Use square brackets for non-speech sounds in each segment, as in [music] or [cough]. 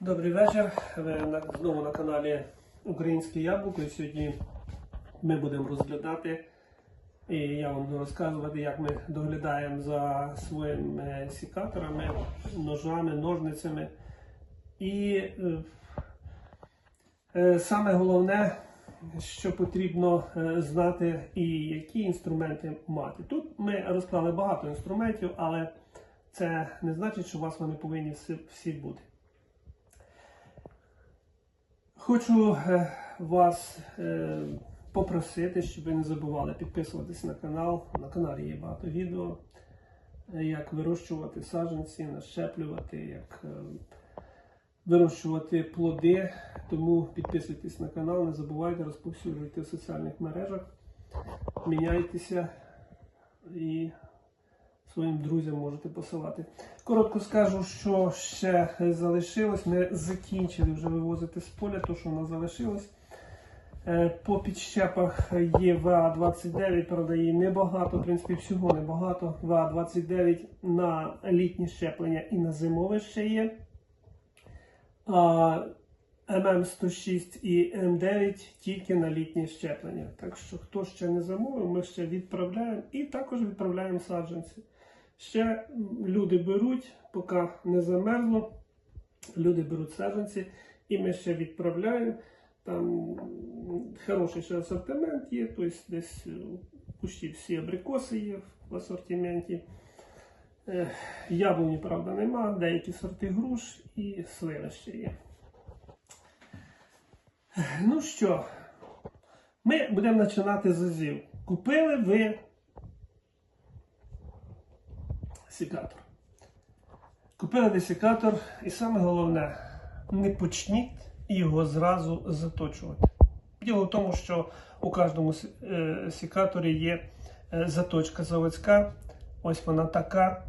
Добрий вечір. Ви знову на каналі Українське Яблуко. І сьогодні ми будемо розглядати і я вам буду розказувати, як ми доглядаємо за своїми сікаторами, ножами, ножницями. І е, е, саме головне, що потрібно е, знати і які інструменти мати. Тут ми розклали багато інструментів, але це не значить, що у вас вони повинні всі, всі бути. Хочу е, вас е, попросити, щоб ви не забували підписуватись на канал. На каналі є багато відео, е, як вирощувати саджанці, нащеплювати, як вирощувати плоди. Тому підписуйтесь на канал, не забувайте розповсюджуйте в соціальних мережах, міняйтеся і своїм друзям можете посилати. Коротко скажу, що ще залишилось. Ми закінчили вже вивозити з поля, то що у нас залишилось. Е, По підщепах є ВА-29, правда, її небагато, в принципі, всього небагато. ВА-29 на літнє щеплення і на зимове ще є. А ММ106 і М9 тільки на літнє щеплення. Так що, хто ще не замовив, ми ще відправляємо і також відправляємо саджанці. Ще люди беруть, поки не замерзло. Люди беруть саджанці, і ми ще відправляємо. Там хороший ще асортимент є, тобто десь е, почти всі абрикоси є в асортименті. Е, Яблуні, правда, нема, деякі сорти груш і сливи ще є. Ну що, ми будемо починати з азів. Купили ви секатор. Купили ви і саме головне, не почніть його зразу заточувати. Діло в тому, що у кожному секаторі є е, заточка заводська. Ось вона така.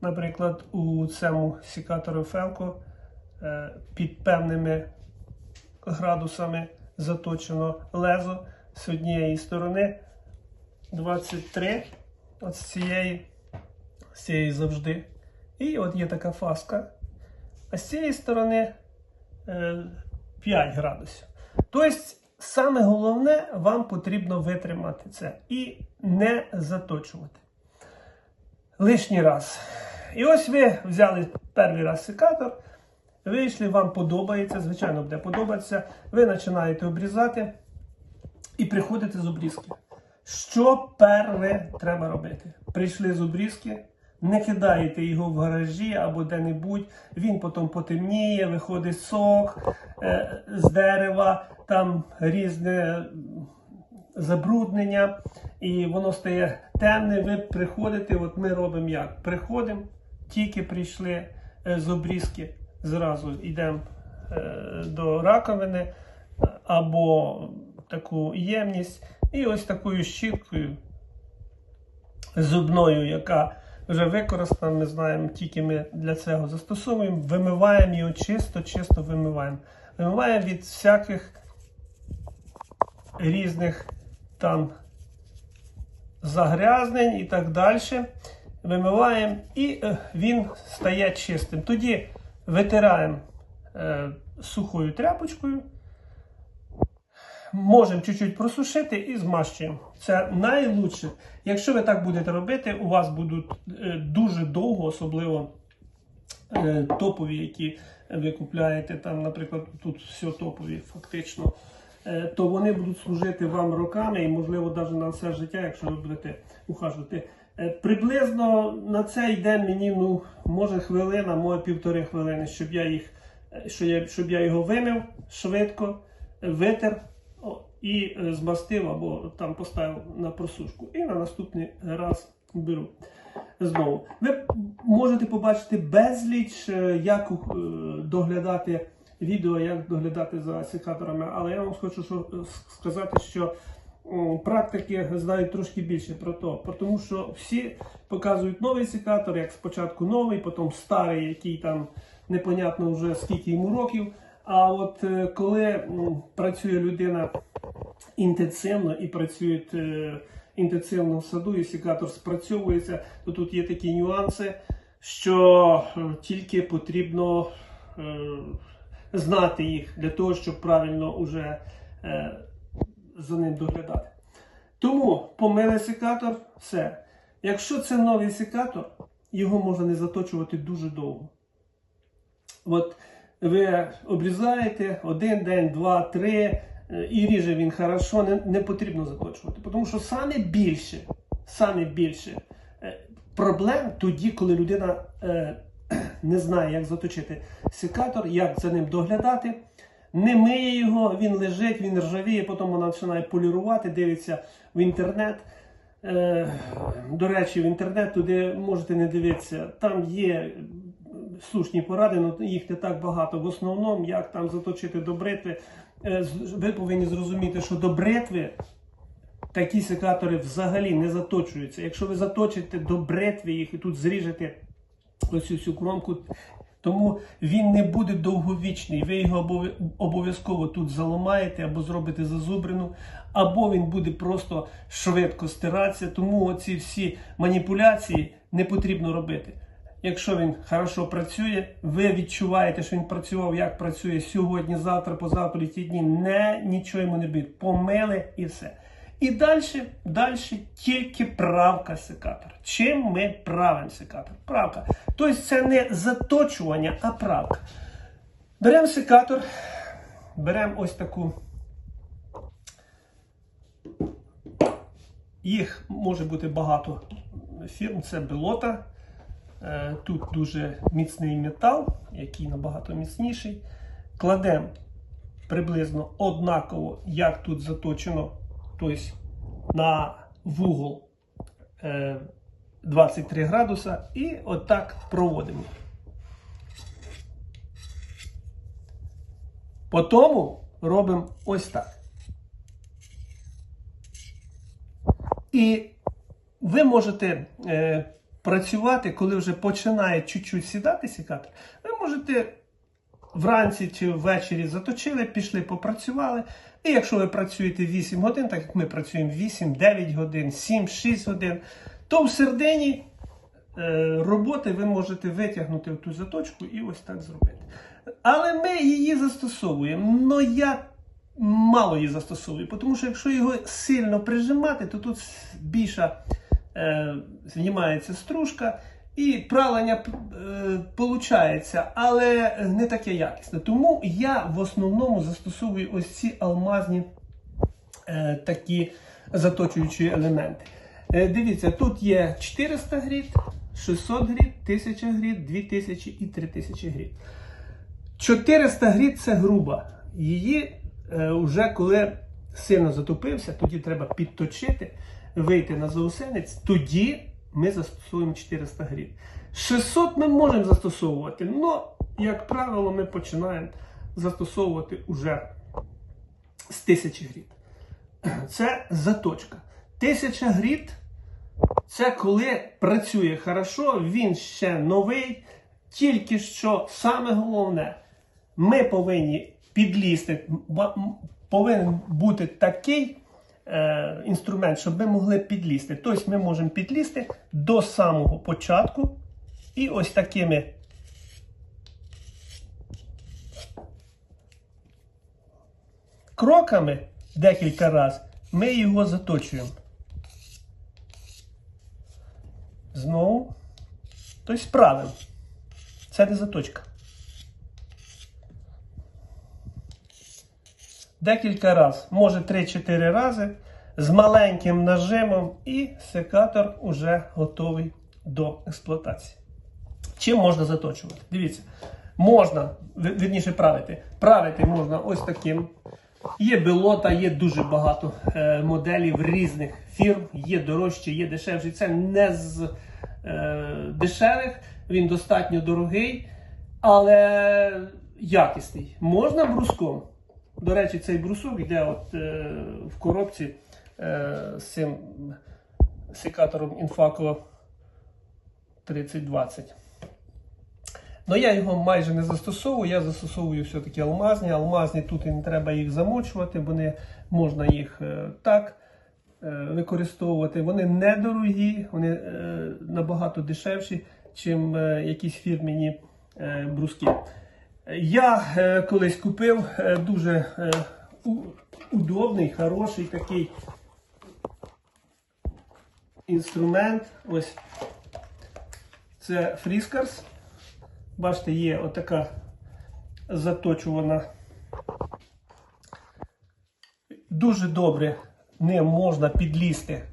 Наприклад, у цьому секатору Фелко е, під певними градусами заточено лезо з однієї сторони 23, от з цієї, з цієї завжди. І от є така фаска. А з цієї сторони е, 5 градусів. Тобто, саме головне, вам потрібно витримати це і не заточувати. Лишній раз. І ось ви взяли перший раз секатор, вийшли, вам подобається, звичайно, буде подобатися. Ви починаєте обрізати і приходите з обрізки. Що перше треба робити? Прийшли з обрізки, не кидаєте його в гаражі або де-небудь, він потім потемніє, виходить сок е, з дерева, там різне забруднення, і воно стає темне. Ви приходите, от ми робимо як? Приходимо, тільки прийшли е, з обрізки, зразу йдемо е, до раковини е, або таку ємність, і ось такою щіткою зубною, яка вже використана, ми знаємо, тільки ми для цього застосовуємо, вимиваємо його чисто, чисто вимиваємо. Вимиваємо від всяких різних там загрязнень і так далі. Вимиваємо і е, він стає чистим. Тоді витираємо е, сухою тряпочкою. Можемо чуть-чуть просушити і змащуємо. Це найлучше. Якщо ви так будете робити, у вас будуть е, дуже довго, особливо е, топові, які ви купляєте, там, наприклад, тут все топові, фактично, е, то вони будуть служити вам роками і, можливо, навіть на все життя, якщо ви будете ухажувати. Приблизно на це йде мені, ну, може хвилина, може півтори хвилини, щоб я їх, щоб я його вимив швидко, витер о, і е, змастив або там поставив на просушку. І на наступний раз беру. Знову. Ви можете побачити безліч, е, як е, доглядати відео, як доглядати за секаторами, але я вам хочу сказати, що практики знають трошки більше про то. Тому що всі показують новий секатор, як спочатку новий, потім старий, який там непонятно вже скільки йому років. А от е, коли працює людина інтенсивно і працює е, інтенсивно в саду, і секатор спрацьовується, то тут є такі нюанси, що е, тільки потрібно знати їх для того, щоб правильно уже за ним доглядати. Тому помили секатор, все. Якщо це новий секатор, його можна не заточувати дуже довго. От ви обрізаєте один день, два, три, е, і ріже він хорошо, не, не потрібно заточувати. Тому що саме більше, саме більше е, проблем тоді, коли людина е, [clears throat] не знає, як заточити секатор, як за ним доглядати. Не миє його, він лежить, він ржавіє, потім вона починає полірувати, дивиться в інтернет. Е, до речі, в інтернет туди можете не дивитися. Там є слушні поради, але їх не так багато. В основному, як там заточити до бритви, е, ви повинні зрозуміти, що до бритви такі секатори взагалі не заточуються. Якщо ви заточите до бритви їх і тут зріжете ось цю кромку, тому він не буде довговічний. Ви його обов'язково тут заламаєте або зробите зазубрину, або він буде просто швидко стиратися. Тому оці всі маніпуляції не потрібно робити. Якщо він хорошо працює, ви відчуваєте, що він працював, як працює сьогодні, завтра, позавтра, ті дні, не нічого йому не буде. Помили і все. І далі, далі тільки правка секатора. Чим ми правимо секатор? Правка. Тобто це не заточування, а правка. Беремо секатор, беремо ось таку. Їх може бути багато фірм. Це белота. Е, Тут дуже міцний метал, який набагато міцніший. Кладемо приблизно однаково, як тут заточено, тобто на вугол е, 23 градуса, і отак проводимо. Потім робимо ось так. І ви можете е, працювати, коли вже починає чуть-чуть сідати секатор. Ви можете вранці чи ввечері заточили, пішли, попрацювали. І якщо ви працюєте 8 годин, так як ми працюємо 8, 9 годин, 7, 6 годин, то в середині е, роботи ви можете витягнути в ту заточку і ось так зробити. Але ми її застосовуємо. Но я мало її застосовую, тому що якщо його сильно прижимати, то тут більша е, знімається стружка. І пралення е, але не таке якісне. Тому я в основному застосовую ось ці алмазні е, такі заточуючі елементи. Е, дивіться, тут є 400 гріт, 600 гріт, 1000 гріт, 2000 і 3000 гріт. 400 гріт це груба. Її вже коли сильно затопився, тоді треба підточити, вийти на заусенець, тоді ми застосуємо 400 гріт. 600 ми можемо застосовувати, але, як правило, ми починаємо застосовувати уже з 1000 гріт. Це заточка. 1000 гріт це коли працює хорошо, він ще новий. Тільки що саме головне, ми повинні підлізти, повинен бути такий е, інструмент, щоб ми могли підлізти. Тобто ми можемо підлізти до самого початку і ось такими кроками декілька разів ми його заточуємо. Знову. Тобто правим. Це не заточка. Декілька разів, може 3-4 рази, з маленьким нажимом, і секатор вже готовий до експлуатації. Чим можна заточувати? Дивіться, можна, вірніше правити. Правити можна ось таким. Є белота, є дуже багато е, моделів різних фірм, є дорожчі, є дешевші. Це не з е, дешевих, він достатньо дорогий, але якісний. Можна бруском. До речі, цей брусок йде от, е, в коробці е, з цим секатором Infaco 3020. Ну я його майже не застосовую, я застосовую все-таки алмазні. Алмазні тут і не треба їх замочувати, вони можна їх е, так е, використовувати. Вони недорогі, вони е, набагато дешевші, ніж якісь фірмені е, бруски. Я е, колись купив е, дуже е, удобний, хороший такий інструмент. Ось це фріскарс. Бачите, є отака заточувана. Дуже добре ним можна підлізти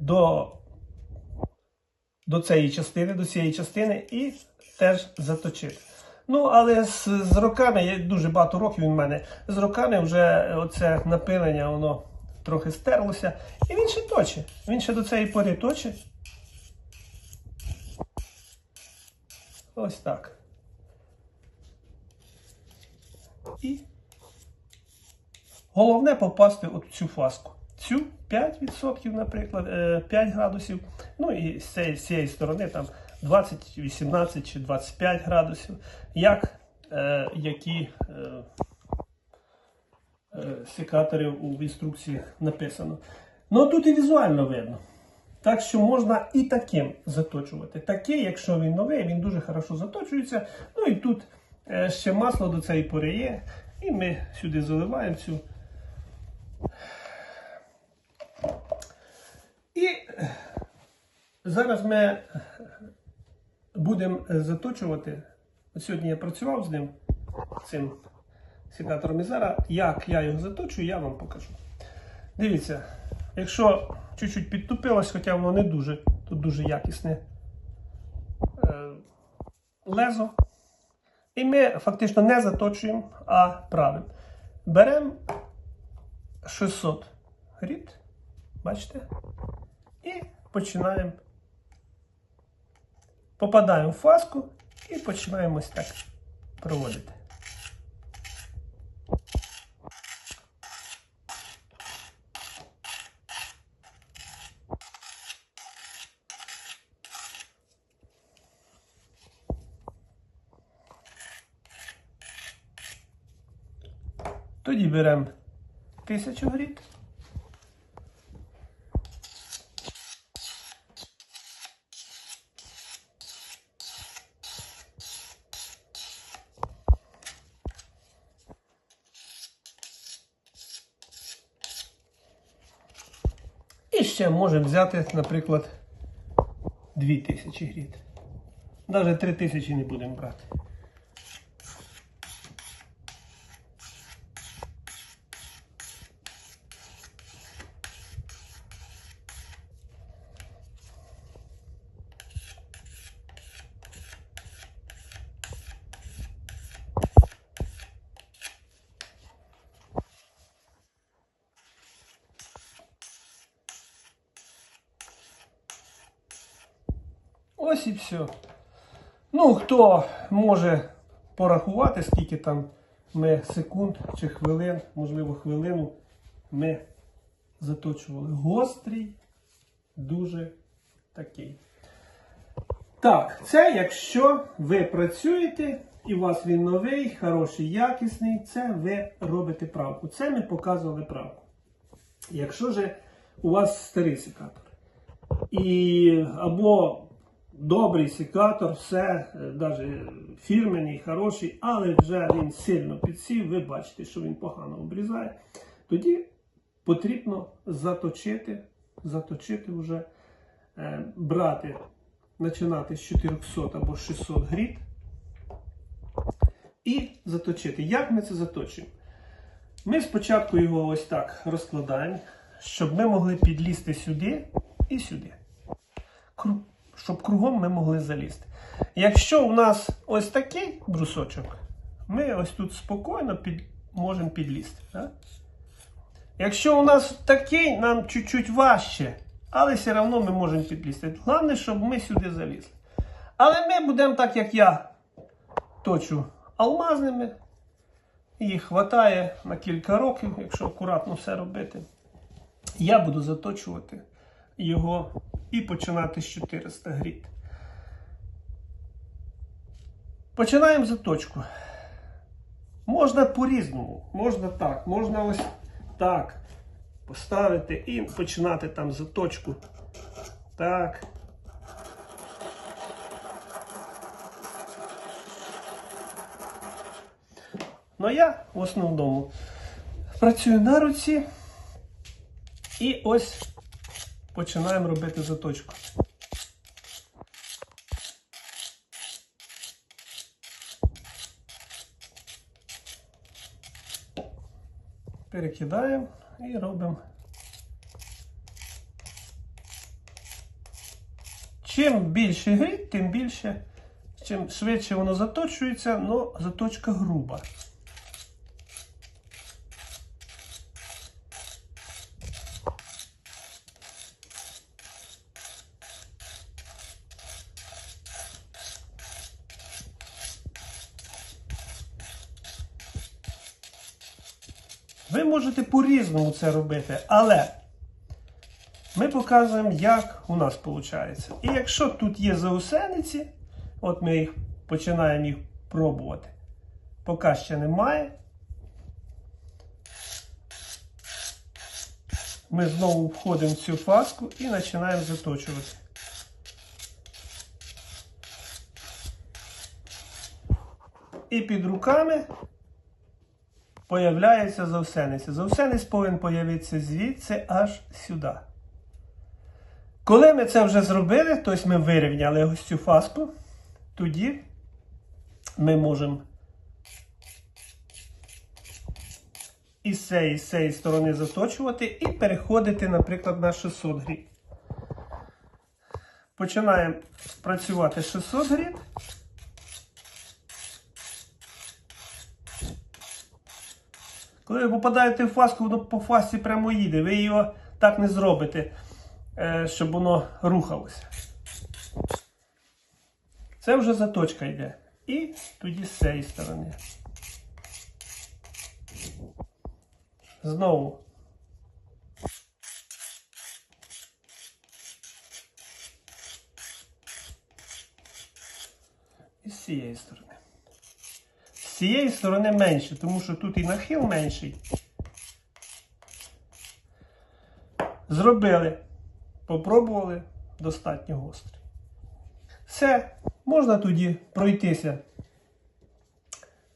до, до цієї частини, до цієї частини і теж заточити. Ну, але з, з роками, я дуже багато років він в мене, з роками вже оце напилення, воно трохи стерлося. І він ще точить. Він ще до цієї пори точить. Ось так. І головне попасти от цю фаску. Цю 5%, наприклад, е, 5 градусів. Ну і з цієї, з цієї сторони там 20, 18 чи 25 градусів. Як е, які е, е, секаторів у інструкції написано. Ну тут і візуально видно. Так що можна і таким заточувати. Такий, якщо він новий, він дуже хорошо заточується. Ну і тут е, ще масло до цієї пори є. І ми сюди заливаємо цю. І зараз ми будемо заточувати. От Сьогодні я працював з ним, цим секатором. І зараз, як я його заточую, я вам покажу. Дивіться, якщо чуть-чуть підтупилось, хоча воно не дуже, тут дуже якісне е, лезо. І ми фактично не заточуємо, а правимо. Беремо 600 гріт, бачите? І починаємо. Попадаємо в фаску і починаємо ось так проводити. Тоді беремо 1000 гріт. І ще можемо взяти, наприклад, 2000 гріт. Навіть 3000 не будемо брати. Ось і все. Ну, хто може порахувати, скільки там ми секунд чи хвилин, можливо, хвилину ми заточували. Гострий, дуже такий. Так, це якщо ви працюєте і у вас він новий, хороший, якісний, це ви робите правку. Це ми показували правку. Якщо же у вас старий секатор, і або добрий секатор, все, навіть фірменний, хороший, але вже він сильно підсів, ви бачите, що він погано обрізає, тоді потрібно заточити, заточити вже, е, брати, починати з 400 або 600 гріт і заточити. Як ми це заточуємо? Ми спочатку його ось так розкладаємо, щоб ми могли підлізти сюди і сюди. Щоб кругом ми могли залізти. Якщо у нас ось такий брусочок, ми ось тут спокійно під, можемо підлізти. Так? Якщо у нас такий, нам чуть-чуть важче, але все одно ми можемо підлізти. Головне, щоб ми сюди залізли. Але ми будемо так, як я точу алмазними. Їх вистачає на кілька років, якщо акуратно все робити. Я буду заточувати його і починати з 400 гріт. Починаємо заточку. Можна по-різному. Можна так, можна ось так поставити і починати там заточку. Так. Ну я в основному працюю на руці і ось починаємо робити заточку. Перекидаємо і робимо. Чим більше гріб, тим більше, чим швидше воно заточується, але заточка груба. По-різному це робити, але ми показуємо, як у нас виходить. І якщо тут є заусениці, от ми їх починаємо їх пробувати. Поки ще немає. Ми знову входимо в цю фаску і починаємо заточувати. І під руками появляється завсениця. Завсенець повинен появитися звідси аж сюди. Коли ми це вже зробили, тобто ми вирівняли ось цю фаску, тоді ми можемо із цієї, з цієї сторони заточувати і переходити, наприклад, на 600 гріб. Починаємо працювати 600 гріб. Коли ви попадаєте в фаску, воно по фасі прямо їде. Ви його так не зробите, е, щоб воно рухалося. Це вже заточка йде. І тоді з цієї сторони. Знову. І з цієї сторони. Цієї сторони менше, тому що тут і нахил менший. Зробили, попробували, достатньо гострий. Все, можна тоді пройтися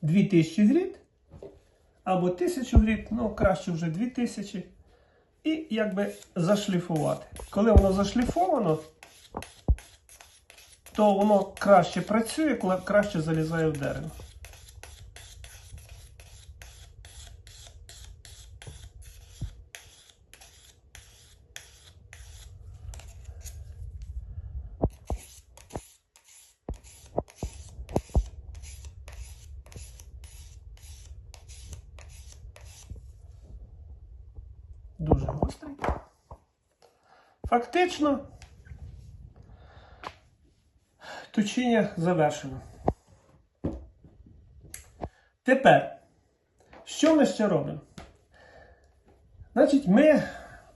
2000 грід або 1000 грід, ну краще вже 2000. І якби зашліфувати. Коли воно зашліфовано, то воно краще працює, краще залізає в дерево. Дуже гострий. Фактично, точіння завершено. Тепер, що ми ще робимо? Значить, ми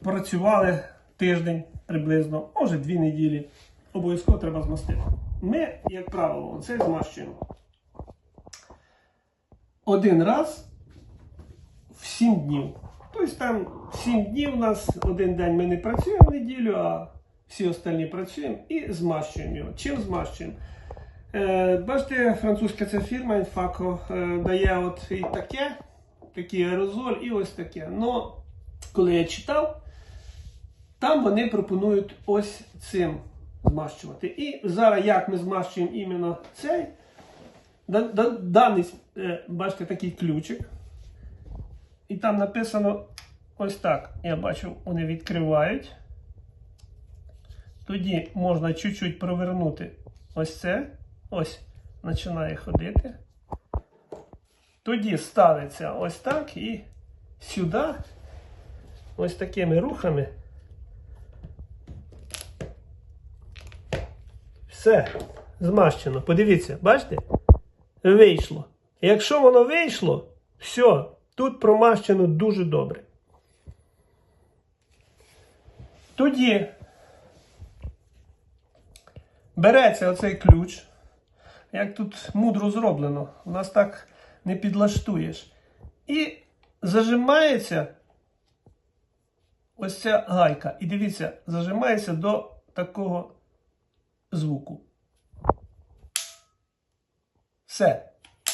працювали тиждень приблизно, може дві неділі. Обов'язково треба змастити. Ми, як правило, оце змащуємо один раз в 7 днів. Тобто там 7 днів у нас один день ми не працюємо в неділю, а всі остальні працюємо і змащуємо його. Чим змащуємо? Е, бачите, французька ця фірма Infaco е, дає от і таке, такий аерозоль, і ось таке. Но коли я читав, там вони пропонують ось цим змащувати. І зараз як ми змащуємо іменно цей, да- да- даний, е, бачите, такий ключик. І там написано ось так. Я бачу, вони відкривають. Тоді можна чуть-чуть провернути ось це. Ось починає ходити. Тоді ставиться ось так і сюди, ось такими рухами. Все, змащено. Подивіться, бачите? Вийшло. Якщо воно вийшло, все, тут промащено дуже добре. Тоді береться оцей ключ. Як тут мудро зроблено, у нас так не підлаштуєш. І зажимається ось ця гайка. І дивіться, зажимається до такого звуку. Все.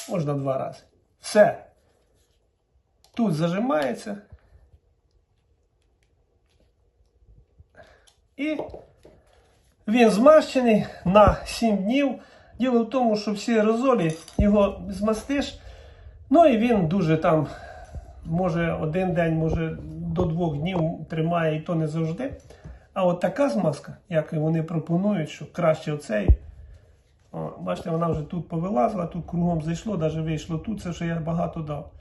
Можна два рази. Все. Тут зажимається. І він змащений на 7 днів. Діло в тому, що всі аерозолі його змастиш. Ну і він дуже там, може один день, може до двох днів тримає, і то не завжди. А от така змазка, як вони пропонують, що краще оцей. О, бачите, вона вже тут повилазила, тут кругом зайшло, навіть вийшло тут, це що я багато дав.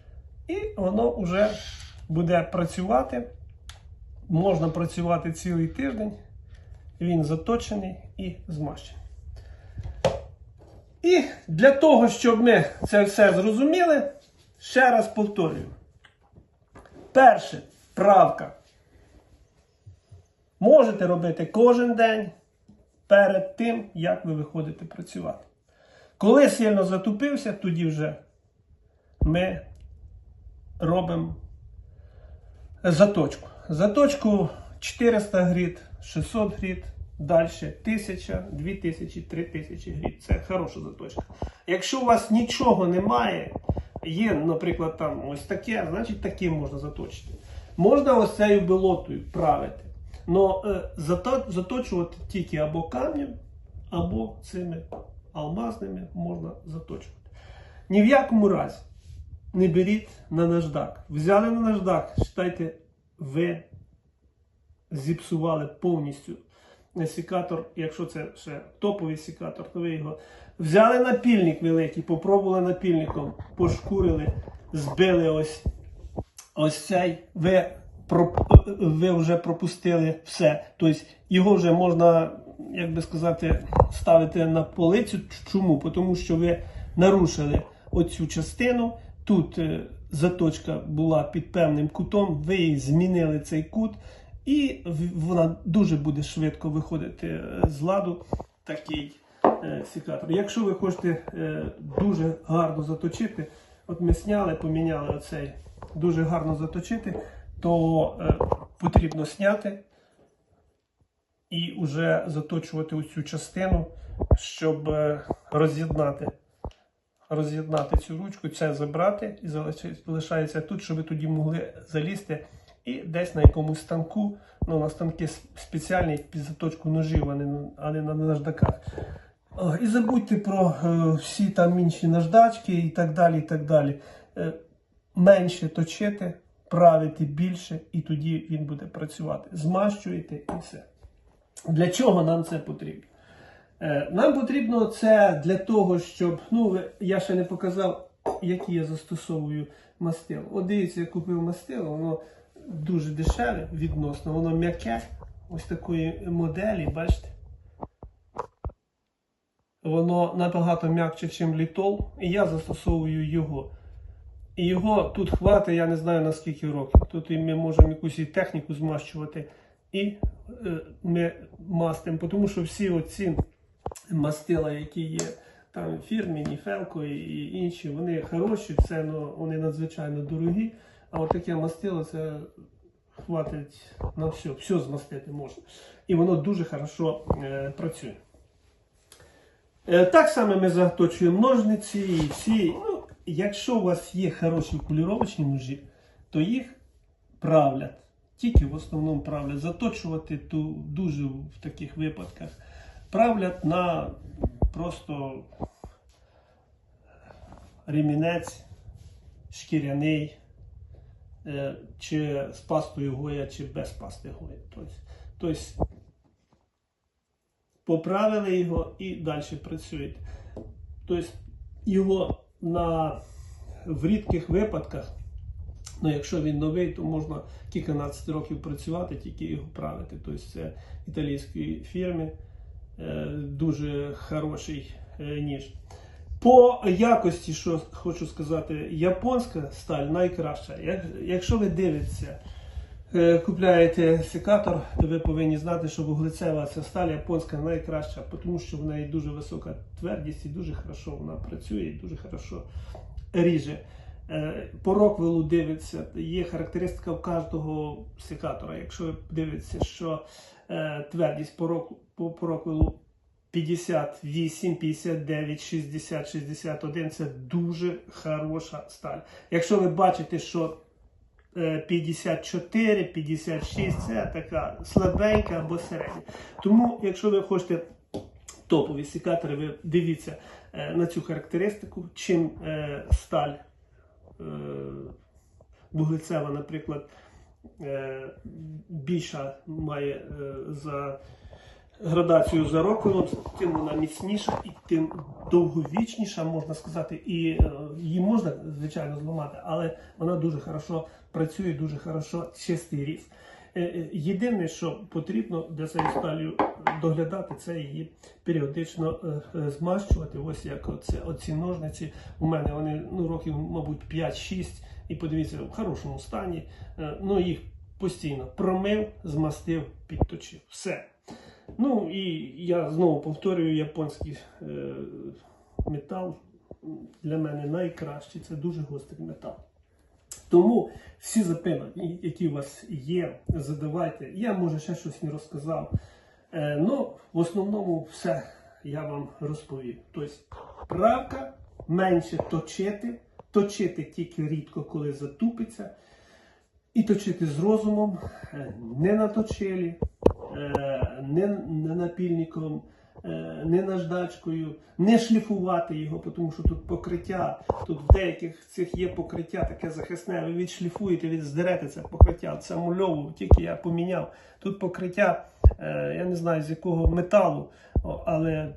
І воно вже буде працювати. Можна працювати цілий тиждень. Він заточений і змащений. І для того, щоб ми це все зрозуміли, ще раз повторюю. Перше, правка. Можете робити кожен день перед тим, як ви виходите працювати. Коли сильно затупився, тоді вже ми робимо заточку. Заточку 400 грит, 600 грит, далі 1000, 2000, 3000 грит. Це хороша заточка. Якщо у вас нічого немає, є, наприклад, там ось таке, значить таким можна заточити. Можна ось цією білотою правити. Е, зато- заточувати тільки або камнем, або цими алмазними можна заточувати. Ні в якому разі не беріть на наждак. Взяли на наждак, вважайте, ви зіпсували повністю секатор, якщо це ще топовий секатор, то ви його взяли напільник великий, попробували напільником, пошкурили, збили ось ось цей, ви, ви вже пропустили все. Тобто його вже можна, як би сказати, ставити на полицю. Чому? Тому що ви нарушили оцю частину. Тут е, заточка була під певним кутом, ви їй змінили цей кут, і вона дуже буде швидко виходити е, з ладу такий секатор. Якщо ви хочете е, дуже гарно заточити, от ми сняли, поміняли оцей дуже гарно заточити, то потрібно зняти і вже заточувати оцю частину, щоб роз'єднати. Роз'єднати цю ручку, це забрати і залишається- тут, щоб ви тоді могли залізти і десь на якомусь станку, ну на станки спеціальні під заточку ножів, а не, на- наждаках. І забудьте про е, всі там інші наждачки і так далі. і так далі. Е, менше точити, правити більше, і тоді він буде працювати. Змащуєте і все. Для чого нам це потрібно? Е, Нам потрібно це для того, щоб. Ну, я ще не показав, які я застосовую мастило. От дивіться, я купив мастило, воно дуже дешеве відносно, воно м'яке, ось такої моделі, бачите? Воно набагато м'якше, ніж літол, і я застосовую його. І його тут хватить, я не знаю на скільки років. Тут ми можемо якусь техніку змащувати, і е, ми мастимо, тому що всі оці мастила, які є там фірмені, Фелко і, і інші, вони хороші, все, ну, вони надзвичайно дорогі. А от таке мастило це хватить на все, все змастити можна. І воно дуже хорошо е, працює. Е, Так само ми заточуємо ножниці і всі. Ну, якщо у вас є хороші поліровочні ножі, то їх правлять. Тільки в основному правлять. Заточувати ту дуже в таких випадках. Правлять на просто ремінець шкіряний, е, чи з пастою Гоя, чи без пасти Гоя. Тобто, тобто поправили його і далі працюєте. Тобто його на, в рідких випадках, ну якщо він новий, то можна кільканадцять років працювати, тільки його правити. Тобто це італійської фірми, дуже хороший е, ніж. По якості, що хочу сказати, японська сталь найкраща. Якщо ви дивитеся, е, купляєте секатор, то ви повинні знати, що вуглецева ця сталь японська найкраща, тому що в неї дуже висока твердість і дуже хорошо вона працює і дуже хорошо ріже. Е, По роквелу дивиться, є характеристика в кожного секатора. Якщо ви дивитеся, що е, твердість по, рок, по, по 58, 59, 60, 61 це дуже хороша сталь. Якщо ви бачите, що е, 54, 56 це така слабенька або середня. Тому, якщо ви хочете топові секатори, ви дивіться е, на цю характеристику, чим е, сталь е, вуглецева, наприклад, е, більша має е, за градацію за роком, тим вона міцніша і тим довговічніша, можна сказати, і е, її можна, звичайно, зламати, але вона дуже хорошо працює, дуже хорошо чистий. Е, е, Єдине, що потрібно для цієї сталі доглядати, це її періодично е, е, змащувати. Ось як оце, оці ножниці. У мене вони ну, років, мабуть, 5-6, і подивіться, в хорошому стані. Е, Ну, їх постійно промив, змастив, підточив. Все. Ну і я знову повторюю, японський е, метал для мене найкращий. Це дуже гострий метал. Тому всі запитання, які у вас є, задавайте. Я може ще щось не розказав. Е, ну, в основному все я вам розповів. Тобто, правка менше точити, точити тільки рідко, коли затупиться. І точити з розумом, е, не на точилі, е, не, напільником, е, не наждачкою, не шліфувати його, тому що тут покриття, тут в деяких цих є покриття таке захисне, ви відшліфуєте, від здерете це покриття. Це мульову, тільки я поміняв. Тут покриття, я не знаю з якого металу, але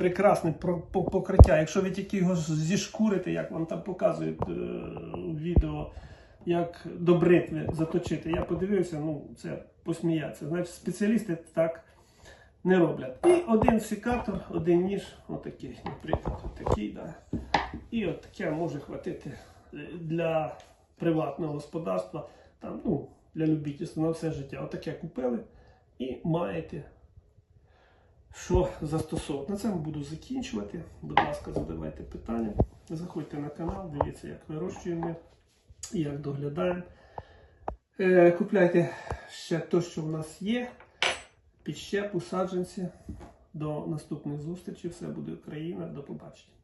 прекрасне покриття. Якщо ви тільки його зішкурите, як вам там показують е, відео, як до бритви заточити. Я подивився, ну це посміятися. Значить, спеціалісти так не роблять. І один секатор, один ніж, отакий, наприклад, отакий, да. І от таке може хватити е, для приватного господарства, там, ну, для любительства на все життя. Отаке купили і маєте що застосовувати. На цьому буду закінчувати. Будь ласка, задавайте питання. Заходьте на канал, дивіться, як вирощуємо, як доглядаємо. Е, Купляйте ще те, що в нас є. Підщепу, саджанці. До наступних зустрічей. Все буде Україна. До побачення.